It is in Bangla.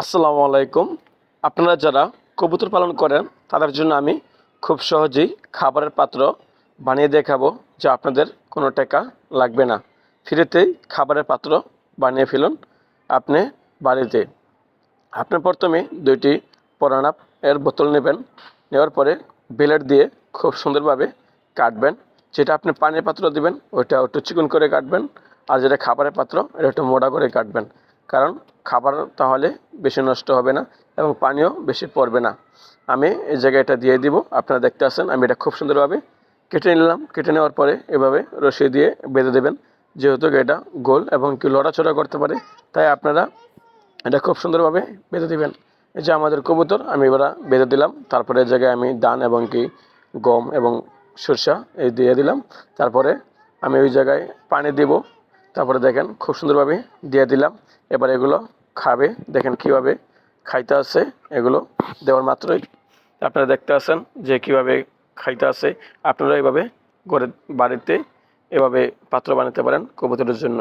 আসসালামু আলাইকুম। আপনারা যারা কবুতর পালন করেন, তাদের জন্য আমি খুব সহজেই খাবারের পাত্র বানিয়ে দেখাবো যা আপনাদের কোনো টাকা লাগবে না। ফ্রিতেই খাবারের পাত্র বানিয়ে ফেলুন আপনি বাড়িতে। আপনি প্রথমে দুইটি পরানাপ এর বোতল নেবেন। নেওয়ার পরে বেলেট দিয়ে খুব সুন্দরভাবে কাটবেন। যেটা আপনি পানির পাত্র দিবেন, ওইটা একটু চিকন করে কাটবেন। আর যেটা খাবারের পাত্র, এটা একটু মোটা করে কাটবেন। কারণ খাবার তাহলে বেশি নষ্ট হবে না এবং পানিও বেশি পড়বে না। আমি এই জায়গায় এটা দিয়ে দিব, আপনারা দেখতে আসেন আমি এটা খুব সুন্দরভাবে কেটে নিলাম। কেটে নেওয়ার পরে এভাবে রশি দিয়ে বেঁধে দেবেন। যেহেতু এটা গোল এবং কি লড়াচড়া করতে পারে, তাই আপনারা এটা খুব সুন্দরভাবে বেঁধে দিবেন। এই যে আমাদের কবুতর, আমি এবার বেঁধে দিলাম। তারপরে এই জায়গায় আমি ধান এবং কি গম এবং সরষা এই দিয়ে দিলাম। তারপরে আমি ওই জায়গায় পানি দিব। তারপরে দেখেন খুব সুন্দরভাবে দিয়ে দিলাম। এবার এগুলো খাবে। দেখেন কীভাবে খাইতে আছে এগুলো। দেওয়ার মাত্রই আপনারা দেখতে আছেন যে কীভাবে খাইতে আছে আপনারা এভাবে ঘরে বাড়িতে এভাবে পাত্র বানাতে পারেন কবুতরের জন্য।